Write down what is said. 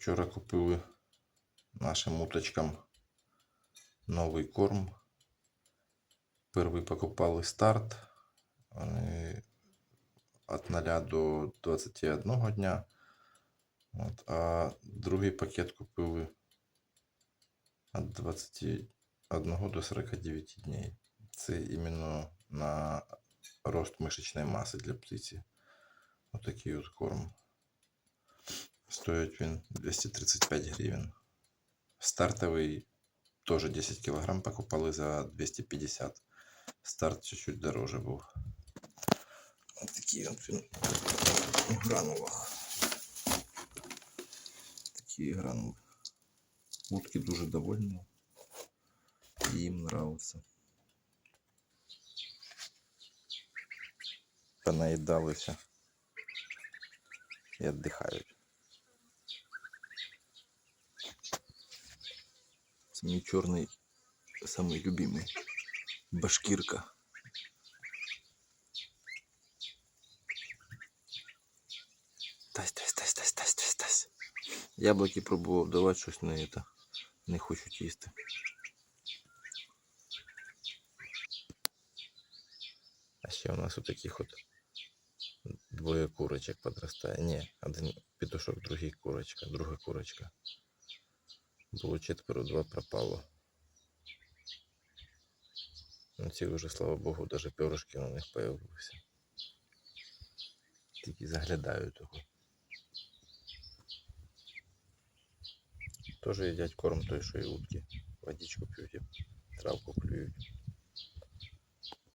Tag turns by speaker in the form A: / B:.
A: Вчора купили нашим уточкам новий корм. Перший покупали старт. Від 0 до 21 дня. От, а другий пакет купили від 21 до 49 днів. Це іменно на рост мишечної маси для птиці. Отакий от корм. Стоїть він 235 гривень. Стартовий теж 10 кг покупали за 250. Старт чуть-чуть дороже був. Ось такий от він у гранулах. Такі гранули. Утки дуже довольні. Їм нравиться. Понаїдалися і віддихають. Це мій чорний самий любимий. Башкірка. Тась, тась, тась, тась, тась, тась, тась. Яблоки пробував давати щось на це. Не хочуть їсти. А ще у нас у таких от двоє курочок подростає. Ні, один петушок, другий курочка, друга курочка. Було четверо, два пропало. Ну, ці вже, слава Богу, навіть перышки на них появилися. Тільки заглядаю того. Теж їдять корм той, що і утки. Водичку п'ють, травку клюють.